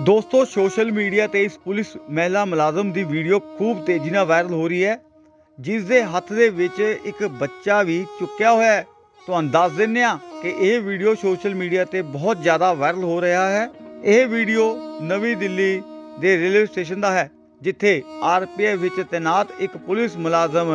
ਦੋਸਤੋ, social media ਤੇ ਇਸ ਪੁਲਿਸ ਮਹਿਲਾ ਮੁਲਾਜ਼ਮ ਦੀ ਵੀਡੀਓ ਖੂਬ ਤੇਜ਼ੀ ਨਾਲ ਵਾਇਰਲ ਹੋ ਰਹੀ ਹੈ, ਜਿਸ ਦੇ ਹੱਥ ਦੇ ਵਿੱਚ ਇੱਕ ਬੱਚਾ ਵੀ ਚੁੱਕਿਆ ਹੋਇਆ ਹੈ। ਤੁਹਾਨੂੰ ਦੱਸ ਦਿੰਨੇ ਆ ਕਿ ਇਹ ਵੀਡੀਓ ਸੋਸ਼ਲ ਮੀਡੀਆ ਤੇ ਬਹੁਤ ਜ਼ਿਆਦਾ ਵਾਇਰਲ ਹੋ ਰਿਹਾ ਹੈ। ਇਹ ਵੀਡੀਓ ਨਵੀਂ ਦਿੱਲੀ ਦੇ ਰੇਲਵੇ ਸਟੇਸ਼ਨ ਦਾ ਹੈ, ਜਿੱਥੇ ਆਰਪੀਐਫ ਵਿੱਚ ਤੈਨਾਤ ਇੱਕ ਪੁਲਿਸ ਮੁਲਾਜ਼ਮ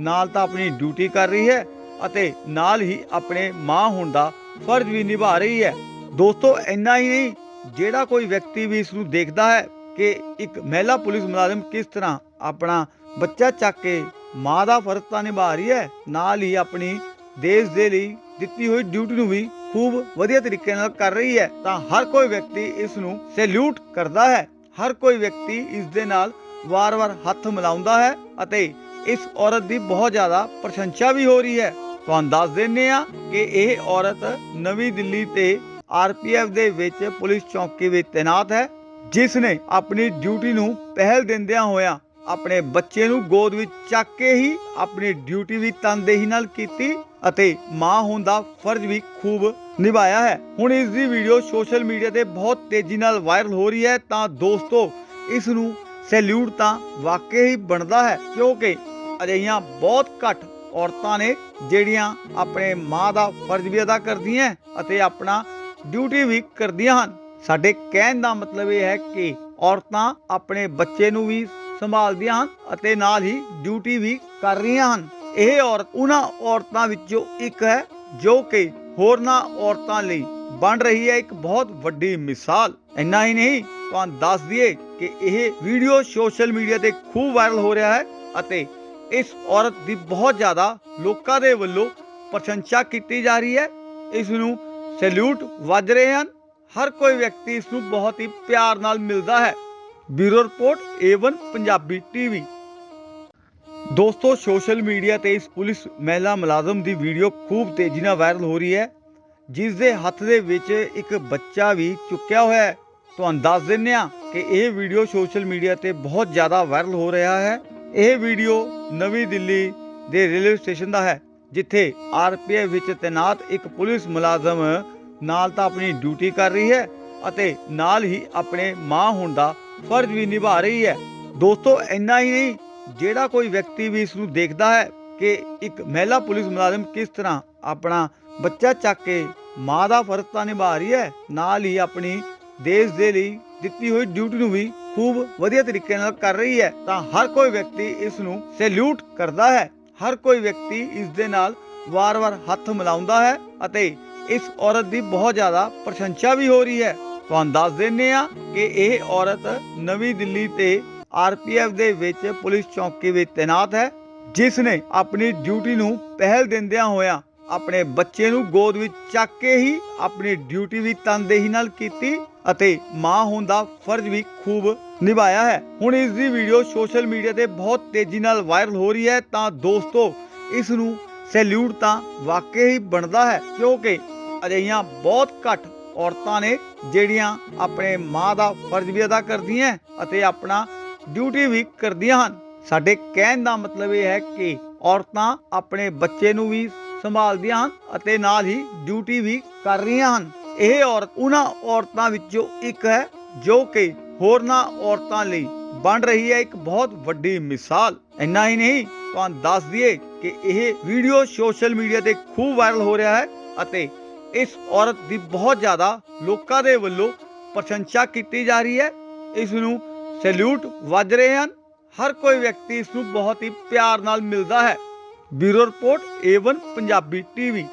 ਨਾਲ ਤਾਂ ਆਪਣੀ ਡਿਊਟੀ ਕਰ ਰਹੀ ਹੈ ਅਤੇ ਨਾਲ ਹੀ ਆਪਣੇ ਮਾਂ ਹੋਣ ਦਾ ਫਰਜ਼ ਵੀ ਨਿਭਾ ਰਹੀ ਹੈ। ਦੋਸਤੋ, ਇੰਨਾ ਹੀ ਨਹੀਂ ਜਿਹੜਾ ਕੋਈ ਵਿਅਕਤੀ ਵੀ ਇਸ ਨੂੰ ਦੇਖਦਾ ਹੈ ਕਿ ਇੱਕ ਮਹਿਲਾ ਪੁਲਿਸ ਮੁਲਾਜ਼ਮ ਕਿਸ ਤਰ੍ਹਾਂ ਆਪਣਾ ਬੱਚਾ ਚੱਕ ਕੇ ਮਾਂ ਦਾ ਫਰਜ਼ ਤਾਂ ਨਿਭਾ ਰਹੀ ਹੈ, ਨਾਲ ਹੀ ਆਪਣੀ ਦੇਸ਼ ਦੇ ਲਈ ਦਿੱਤੀ ਹੋਈ ਡਿਊਟੀ ਨੂੰ ਵੀ ਖੂਬ ਵਧੀਆ ਤਰੀਕੇ ਨਾਲ ਕਰ ਰਹੀ ਹੈ, ਤਾਂ ਹਰ ਕੋਈ ਵਿਅਕਤੀ ਇਸ ਨੂੰ ਸੈਲੂਟ ਕਰਦਾ ਹੈ। ਹਰ ਕੋਈ ਵਿਅਕਤੀ ਇਸ ਦੇ ਨਾਲ ਵਾਰ-ਵਾਰ ਹੱਥ ਮਿਲਾਉਂਦਾ ਹੈ ਅਤੇ ਇਸ ਔਰਤ ਦੀ ਬਹੁਤ ਜ਼ਿਆਦਾ ਪ੍ਰਸ਼ੰਸਾ ਵੀ ਹੋ ਰਹੀ ਹੈ। ਤੁਹਾਨੂੰ ਦੱਸ ਦਿੰਨੇ ਆ ਕਿ ਇਹ ਔਰਤ ਨਵੀਂ ਦਿੱਲੀ ਤੇ ਆਰਪੀਐਫ ਦੇ ਵਿੱਚ ਪੁਲਿਸ ਚੌਕੀ ਵਿੱਚ ਤਾਇਨਾਤ ਹੈ ਜਿਸ ਨੇ ਆਪਣੀ ਡਿਊਟੀ ਨੂੰ ਪਹਿਲ ਦਿੰਦਿਆਂ ਹੋਇਆਂ ਆਪਣੇ ਬੱਚੇ ਨੂੰ ਗੋਦ ਵਿੱਚ ਚੱਕ ਕੇ ਹੀ ਆਪਣੀ ਡਿਊਟੀ ਵੀ ਤਨਦੇਹੀ ਨਾਲ ਕੀਤੀ ਅਤੇ ਮਾਂ ਹੋਣ ਦਾ ਫਰਜ਼ ਵੀ ਖੂਬ ਨਿਭਾਇਆ ਹੈ। ਹੁਣ ਇਸ ਦੀ ਵੀਡੀਓ ਸੋਸ਼ਲ ਮੀਡੀਆ ਤੇ ਬਹੁਤ ਤੇਜ਼ੀ ਨਾਲ ਵਾਇਰਲ ਹੋ ਰਹੀ ਹੈ, ਤਾਂ ਦੋਸਤੋ, ਇਸ ਨੂੰ ਸੈਲੂਟ ਤਾਂ ਵਾਕਈ ਹੀ ਬਣਦਾ ਹੈ, ਕਿਉਂਕਿ ਅਜਿਹੀਆਂ ਬਹੁਤ ਘੱਟ ਔਰਤਾਂ ਨੇ ਜਿਹੜੀਆਂ ਆਪਣੇ ਮਾਂ ਦਾ ਫਰਜ਼ ਵੀ ਅਦਾ ਕਰਦੀਆਂ ਅਤੇ ਆਪਣਾ ਡਿਊਟੀ ਵੀ ਕਰਦੀਆਂ ਹਨ। ਸਾਡੇ ਕਹਿਣ ਦਾ ਮਤਲਬ ਇਹ ਹੈ ਕਿ ਔਰਤਾਂ ਆਪਣੇ ਬੱਚੇ ਨੂੰ ਵੀ ਸੰਭਾਲਦੀਆਂ ਹਨ ਅਤੇ ਨਾਲ ਹੀ ਡਿਊਟੀ ਵੀ ਕਰ ਰਹੀਆਂ ਹਨ। ਇਹ ਔਰਤ ਉਹਨਾਂ ਔਰਤਾਂ ਵਿੱਚੋਂ ਇੱਕ ਹੈ ਜੋ ਕਿ ਹੋਰਨਾਂ ਔਰਤਾਂ ਲਈ ਬਣ ਰਹੀ ਹੈ ਇੱਕ ਬਹੁਤ ਵੱਡੀ ਮਿਸਾਲ। ਇੰਨਾ ਹੀ ਨਹੀਂ, ਤੁਹਾਨੂੰ ਦੱਸ ਦਈਏ ਕਿ ਇਹ ਵੀਡੀਓ ਸੋਸ਼ਲ ਮੀਡੀਆ ਤੇ ਖੂਬ ਵਾਇਰਲ ਹੋ ਰਿਹਾ ਹੈ ਅਤੇ ਇਸ ਔਰਤ ਦੀ ਬਹੁਤ ਜ਼ਿਆਦਾ ਲੋਕਾਂ ਦੇ ਵੱਲੋਂ ਪ੍ਰਸ਼ੰਸਾ ਕੀਤੀ ਜਾ ਰਹੀ ਹੈ। ਇਸ ਨੂੰ ਸੈਲੂਟ ਵੱਜ ਰਹੇ ਹਨ। ਹਰ ਕੋਈ ਵਿਅਕਤੀ ਇਸ ਨੂੰ ਬਹੁਤ ਹੀ ਪਿਆਰ ਨਾਲ ਮਿਲਦਾ ਹੈ। Bureau report Avon Punjabi TV. ਦੋਸਤੋ, ਸੋਸ਼ਲ ਮੀਡੀਆ ਤੇ ਇਸ ਪੁਲਿਸ ਮਹਿਲਾ ਮੁਲਾਜ਼ਮ ਦੀ ਵੀਡੀਓ ਖੂਬ ਤੇਜ਼ੀ ਨਾਲ ਵਾਇਰਲ ਹੋ ਰਹੀ ਹੈ। ਜਿਸ ਦੇ ਹੱਥ ਦੇ ਵਿੱਚ ਇੱਕ ਬੱਚਾ ਵੀ ਚੁੱਕਿਆ ਹੋਇਆ ਹੈ। ਤੁਹਾਨੂੰ ਦੱਸ ਦਿੰਨੇ ਆ ਕਿ ਇਹ ਵੀਡੀਓ ਸੋਸ਼ਲ ਮੀਡੀਆ ਤੇ ਬਹੁਤ ਜ਼ਿਆਦਾ ਵਾਇਰਲ ਹੋ ਰਿਹਾ ਹੈ। ਇਹ ਵੀਡੀਓ ਨਵੀਂ ਦਿੱਲੀ ਦੇ ਰੇਲਵੇ ਸਟੇਸ਼ਨ ਦਾ ਹੈ। ਜਿੱਥੇ ਆਰਪੀਐਫ ਵਿੱਚ ਤੈਨਾਤ ਇੱਕ ਪੁਲਿਸ ਮੁਲਾਜ਼ਮ ਨਾਲ ਤਾਂ ਆਪਣੀ ਡਿਊਟੀ ਕਰ ਰਹੀ ਹੈ ਅਤੇ ਨਾਲ ਹੀ ਆਪਣੇ ਮਾਂ ਹੋਣ ਦਾ ਫਰਜ਼ ਵੀ ਨਿਭਾ ਰਹੀ ਹੈ। ਦੋਸਤੋ, ਇੰਨਾ ਹੀ ਨਹੀਂ, ਜਿਹੜਾ ਕੋਈ ਵਿਅਕਤੀ ਵੀ ਇਸ ਨੂੰ ਦੇਖਦਾ ਹੈ ਕਿ ਇੱਕ ਮਹਿਲਾ ਪੁਲਿਸ ਮੁਲਾਜ਼ਮ ਕਿਸ ਤਰ੍ਹਾਂ ਆਪਣਾ ਬੱਚਾ ਚੱਕ ਕੇ ਮਾਂ ਦਾ ਫਰਜ਼ ਤਾਂ ਨਿਭਾ ਰਹੀ ਹੈ, ਨਾਲ ਹੀ ਆਪਣੀ ਦੇਸ਼ ਦੇ ਲਈ ਦਿੱਤੀ ਹੋਈ ਡਿਊਟੀ ਨੂੰ ਵੀ ਖੂਬ ਵਧੀਆ ਤਰੀਕੇ ਨਾਲ ਕਰ ਰਹੀ ਹੈ, ਤਾਂ ਹਰ ਕੋਈ ਵਿਅਕਤੀ ਇਸ ਨੂੰ ਸੈਲੂਟ ਕਰਦਾ ਹੈ। ਹਰ ਕੋਈ ਵਿਅਕਤੀ ਇਸ ਦੇ ਨਾਲ ਵਾਰ-ਵਾਰ ਹੱਥ ਮਿਲਾਉਂਦਾ ਹੈ ਅਤੇ ਇਸ ਔਰਤ ਦੀ ਬਹੁਤ ਜ਼ਿਆਦਾ ਪ੍ਰਸ਼ੰਸਾ ਵੀ ਹੋ ਰਹੀ ਹੈ। ਤੁਹਾਨੂੰ ਦੱਸ ਦਿੰਨੇ ਆ ਕਿ ਇਹ ਔਰਤ ਨਵੀਂ ਦਿੱਲੀ ਤੇ ਆਰਪੀਐਫ ਦੇ ਵਿੱਚ ਪੁਲਿਸ ਚੌਕੀ ਵਿੱਚ ਤਾਇਨਾਤ ਹੈ, ਜਿਸ ਨੇ ਆਪਣੀ ਡਿਊਟੀ ਨੂੰ ਪਹਿਲ ਦਿੰਦਿਆਂ ਹੋਇਆਂ ਆਪਣੇ ਬੱਚੇ ਨੂੰ ਗੋਦ ਵਿੱਚ ਚੱਕ ਕੇ ਹੀ ਆਪਣੀ ਡਿਊਟੀ ਵੀ ਤਨਦੇਹੀ ਨਾਲ ਕੀਤੀ ਅਤੇ ਮਾਂ ਹੋਣ ਦਾ ਫਰਜ਼ ਵੀ ਖੂਬ ਨਿਭਾਇਆ ਹੈ। ਹੁਣ ਇਸ ਦੀ ਵੀਡੀਓ ਸੋਸ਼ਲ ਮੀਡੀਆ ਤੇ ਬਹੁਤ ਤੇਜ਼ੀ ਨਾਲ ਵਾਇਰਲ ਹੋ ਰਹੀ ਹੈ ਤਾਂ ਦੋਸਤੋ ਇਸ ਨੂੰ ਸੈਲੂਟ ਤਾਂ ਵਾਕਈ ਹੀ ਬਣਦਾ ਹੈ ਕਿਉਂਕਿ ਅਜਿਹੀਆਂ ਬਹੁਤ ਘੱਟ ਔਰਤਾਂ ਨੇ ਜਿਹੜੀਆਂ ਆਪਣੇ ਮਾਂ ਦਾ ਫਰਜ਼ ਵੀ ਅਦਾ ਕਰਦੀਆਂ ਅਤੇ ਆਪਣਾ ਡਿਊਟੀ ਵੀ ਕਰਦੀਆਂ ਹਨ। ਸਾਡੇ ਕਹਿਣ ਦਾ ਮਤਲਬ ਇਹ ਹੈ ਕਿ ਔਰਤਾਂ ਆਪਣੇ ਬੱਚੇ ਨੂੰ ਵੀ ਸੰਭਾਲਦੀਆਂ ਹਨ ਅਤੇ ਨਾਲ ਹੀ ਡਿਊਟੀ ਵੀ ਕਰ ਰਹੀਆਂ ਹਨ। ਇਹ ਔਰਤ ਉਹਨਾਂ ਔਰਤਾਂ ਵਿੱਚੋਂ ਇੱਕ ਹੈ ਜੋ ਕਿ ਹੋਰਨਾਂ ਔਰਤਾਂ ਲਈ ਬਣ ਰਹੀ ਹੈ ਇੱਕ ਬਹੁਤ ਵੱਡੀ ਮਿਸਾਲ। ਇੰਨਾ ਹੀ ਨਹੀਂ, ਤੁਹਾਨੂੰ ਦੱਸ ਦਈਏ ਕਿ ਇਹ ਵੀਡੀਓ ਸੋਸ਼ਲ ਮੀਡੀਆ ਤੇ ਖੂਬ ਵਾਇਰਲ ਹੋ ਰਿਹਾ ਹੈ ਅਤੇ ਇਸ ਔਰਤ ਦੀ ਬਹੁਤ ਜ਼ਿਆਦਾ ਲੋਕਾਂ ਦੇ ਵੱਲੋਂ ਪ੍ਰਸ਼ੰਸਾ ਕੀਤੀ ਜਾ ਰਹੀ ਹੈ। ਇਸ ਨੂੰ ਸੈਲੂਟ ਵੱਜ ਰਹੇ ਹਨ। ਹਰ ਕੋਈ ਵਿਅਕਤੀ ਇਸ ਨੂੰ ਬਹੁਤ ਹੀ ਪਿਆਰ ਨਾਲ ਮਿਲਦਾ ਹੈ। Bureau report Avon Punjabi TV.